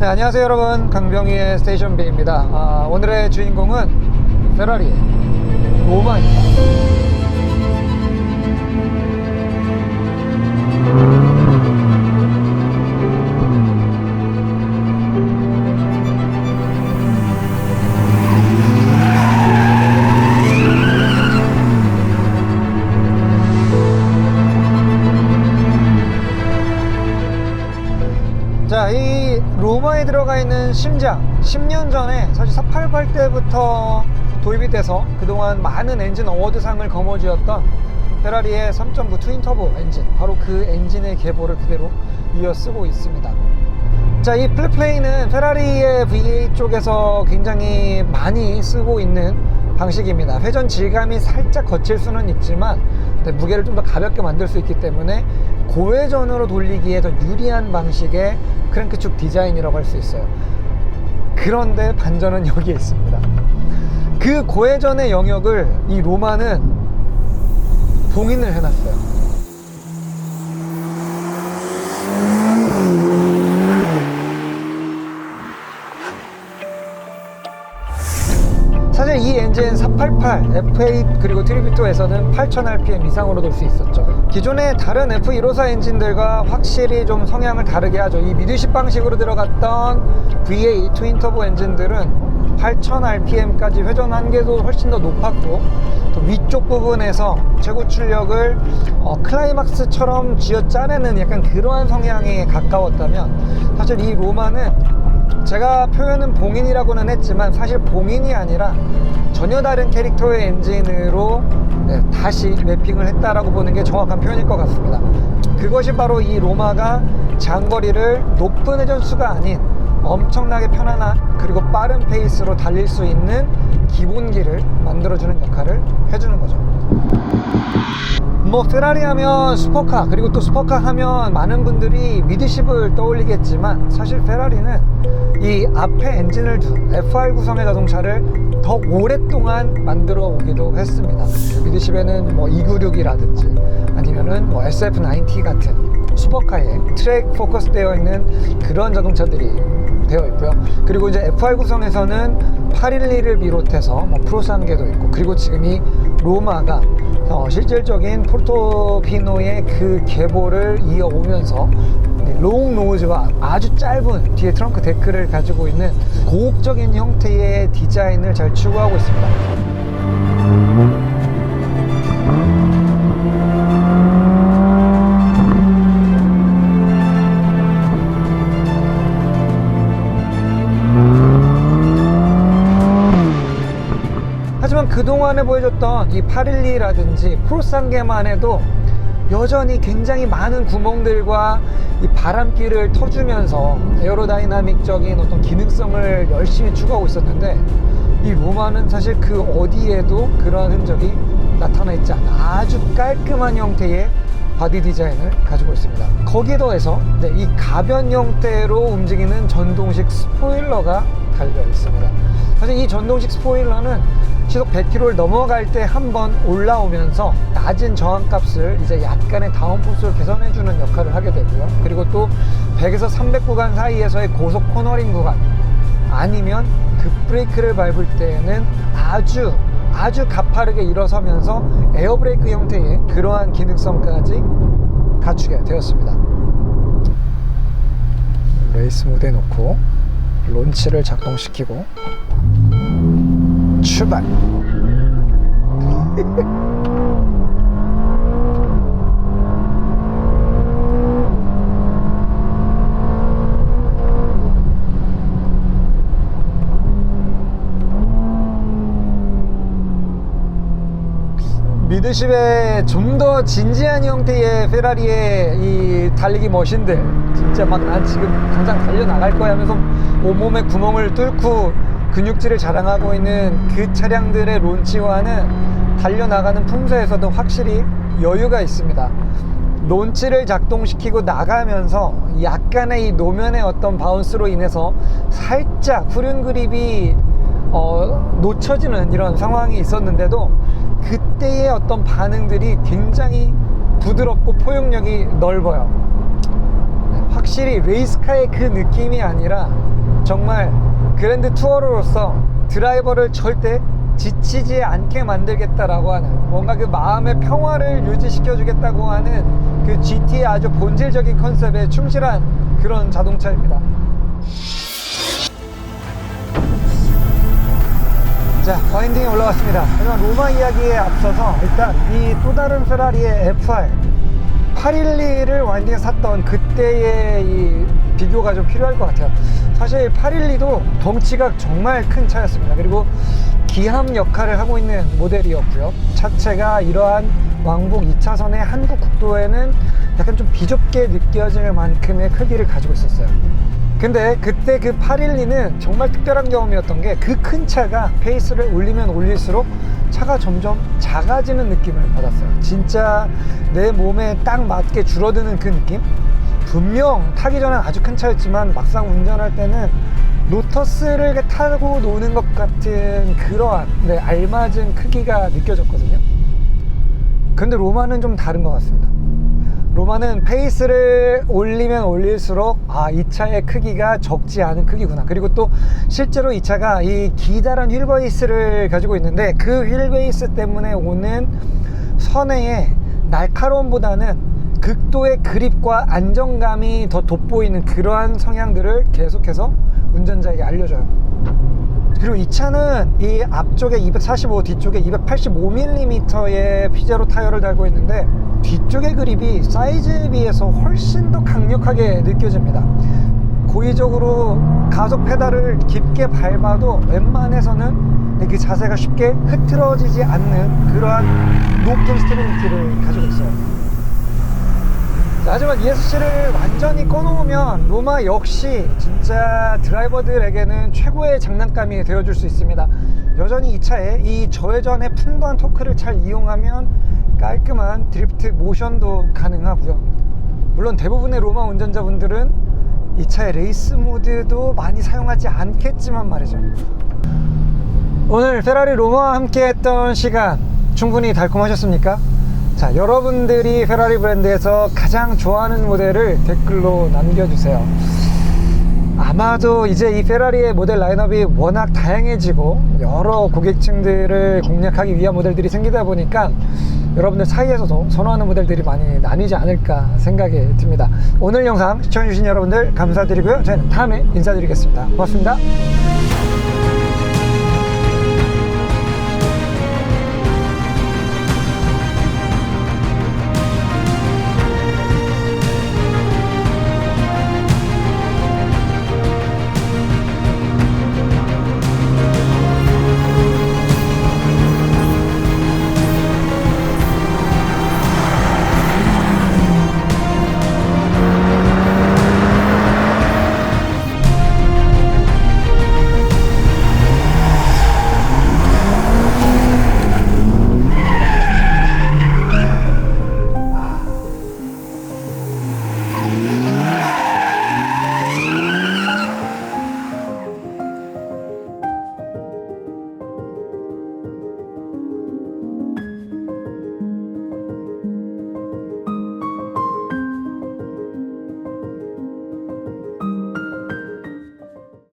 네, 안녕하세요 여러분. 강병희의 스테이션 B입니다. 아, 오늘의 주인공은 페라리의 로마입니다 심장 10년 전에 사실 488 때부터 도입이 돼서 그동안 많은 엔진 어워드상을 거머쥐었던 페라리의 3.9 트윈 터보 엔진 바로 그 엔진의 계보를 그대로 이어 쓰고 있습니다. 자, 이 플랫플레이는 페라리의 V8 쪽에서 굉장히 많이 쓰고 있는 방식입니다. 회전 질감이 살짝 거칠 수는 있지만 무게를 좀 더 가볍게 만들 수 있기 때문에 고회전으로 돌리기에 더 유리한 방식의 크랭크축 디자인이라고 할 수 있어요. 그런데 반전은 여기에 있습니다. 그 고회전의 영역을 이 로마는 봉인을 해놨어요. 엔진 488, F8 그리고 트리비토에서는 8000rpm 이상으로 돌 수 있었죠. 기존의 다른 F154 엔진들과 확실히 좀 성향을 다르게 하죠. 이 미드십 방식으로 들어갔던 V8 트윈 터보 엔진들은 8000rpm까지 회전 한계도 훨씬 더 높았고 또 위쪽 부분에서 최고 출력을 어, 클라이막스처럼 쥐어 짜내는 약간 그러한 성향에 가까웠다면 사실 이 로마는 제가 표현은 봉인이라고는 했지만 사실 봉인이 아니라 전혀 다른 캐릭터의 엔진으로 네, 다시 맵핑을 했다라고 보는 게 정확한 표현일 것 같습니다. 그것이 바로 이 로마가 장거리를 높은 회전수가 아닌 엄청나게 편안한 그리고 빠른 페이스로 달릴 수 있는 기본기를 만들어주는 역할을 해주는 거죠. 뭐 페라리 하면 슈퍼카 그리고 또 슈퍼카 하면 많은 분들이 미드십을 떠올리겠지만 사실 페라리는 이 앞에 엔진을 둔 FR 구성의 자동차를 더 오랫동안 만들어 오기도 했습니다. 미드십에는 뭐 296이라든지 아니면은 뭐 SF90 같은 슈퍼카에 트랙 포커스 되어 있는 그런 자동차들이 되어 있고요. 그리고 이제 FR 구성에서는 811을 비롯해서 뭐 프로스 한 개도 있고 그리고 지금 이 로마가 어, 실질적인 포르토피노의 그 계보를 이어오면서 롱 노즈와 아주 짧은 뒤에 트렁크 데크를 가지고 있는 고혹적인 형태의 디자인을 잘 추구하고 있습니다. 그동안에 보여줬던 이 812라든지 크로스 한 개만 해도 여전히 굉장히 많은 구멍들과 이 바람길을 터주면서 에어로다이나믹적인 어떤 기능성을 열심히 추구하고 있었는데 이 로마는 사실 그 어디에도 그러한 흔적이 나타나 있지 않아 아주 깔끔한 형태의 바디 디자인을 가지고 있습니다. 거기에 더해서 네, 이 가변 형태로 움직이는 전동식 스포일러가 달려 있습니다. 사실 이 전동식 스포일러는 시속 100km를 넘어갈 때 한 번 올라오면서 낮은 저항값을 이제 약간의 다운포스를 개선해주는 역할을 하게 되고요. 그리고 또 100에서 300 구간 사이에서의 고속 코너링 구간 아니면 급브레이크를 밟을 때에는 아주 아주 가파르게 일어서면서 에어브레이크 형태의 그러한 기능성까지 갖추게 되었습니다. 레이스 모드에 놓고 론치를 작동시키고 출발. 미드십의 좀 더 진지한 형태의 페라리의 이 달리기 머신들 진짜 막 난 지금 당장 달려 나갈 거야 하면서 온몸에 구멍을 뚫고 근육질을 자랑하고 있는 그 차량들의 론치와는 달려나가는 품새에서도 확실히 여유가 있습니다. 론치를 작동시키고 나가면서 약간의 이 노면의 어떤 바운스로 인해서 살짝 후륜 그립이 어, 놓쳐지는 이런 상황이 있었는데도 그때의 어떤 반응들이 굉장히 부드럽고 포용력이 넓어요. 네, 확실히 레이스카의 그 느낌이 아니라 정말 그랜드 투어로서 드라이버를 절대 지치지 않게 만들겠다라고 하는 뭔가 그 마음의 평화를 유지시켜 주겠다고 하는 그 GT의 아주 본질적인 컨셉에 충실한 그런 자동차입니다. 자, 와인딩에 올라왔습니다. 하지만 로마 이야기에 앞서서 일단 이 또 다른 페라리의 FR 812를 와인딩에 샀던 그때의 이 비교가 좀 필요할 것 같아요. 사실 812도 덩치가 정말 큰 차였습니다. 그리고 기함 역할을 하고 있는 모델이었고요. 차체가 이러한 왕복 2차선의 한국 국도에는 약간 좀 비좁게 느껴질 만큼의 크기를 가지고 있었어요. 근데 그때 그 812는 정말 특별한 경험이었던 게 그 큰 차가 페이스를 올리면 올릴수록 차가 점점 작아지는 느낌을 받았어요. 진짜 내 몸에 딱 맞게 줄어드는 그 느낌? 분명 타기 전엔 아주 큰 차였지만 막상 운전할 때는 로터스를 타고 노는 것 같은 그러한 네, 알맞은 크기가 느껴졌거든요. 근데 로마는 좀 다른 것 같습니다. 로마는 페이스를 올리면 올릴수록 아, 이 차의 크기가 적지 않은 크기구나. 그리고 또 실제로 이 차가 이 기다란 휠베이스를 가지고 있는데 그 휠베이스 때문에 오는 선회의 날카로움보다는 극도의 그립과 안정감이 더 돋보이는 그러한 성향들을 계속해서 운전자에게 알려줘요. 그리고 이 차는 이 앞쪽에 245, 뒤쪽에 285mm의 피제로 타이어를 달고 있는데 뒤쪽의 그립이 사이즈에 비해서 훨씬 더 강력하게 느껴집니다. 고의적으로 가속 페달을 깊게 밟아도 웬만해서는 그 자세가 쉽게 흐트러지지 않는 그러한 높은 스테빌리티를 가지고 있어요. 자, 하지만 ESC를 완전히 꺼놓으면 로마 역시 진짜 드라이버들에게는 최고의 장난감이 되어줄 수 있습니다. 여전히 이 차에 이 저회전의 풍부한 토크를 잘 이용하면 깔끔한 드리프트 모션도 가능하고요. 물론 대부분의 로마 운전자분들은 이 차의 레이스 모드도 많이 사용하지 않겠지만 말이죠. 오늘 페라리 로마와 함께 했던 시간 충분히 달콤하셨습니까? 자, 여러분들이 페라리 브랜드에서 가장 좋아하는 모델을 댓글로 남겨주세요. 아마도 이제 이 페라리의 모델 라인업이 워낙 다양해지고 여러 고객층들을 공략하기 위한 모델들이 생기다 보니까 여러분들 사이에서도 선호하는 모델들이 많이 나뉘지 않을까 생각이 듭니다. 오늘 영상 시청해주신 여러분들 감사드리고요. 저희는 다음에 인사드리겠습니다. 고맙습니다.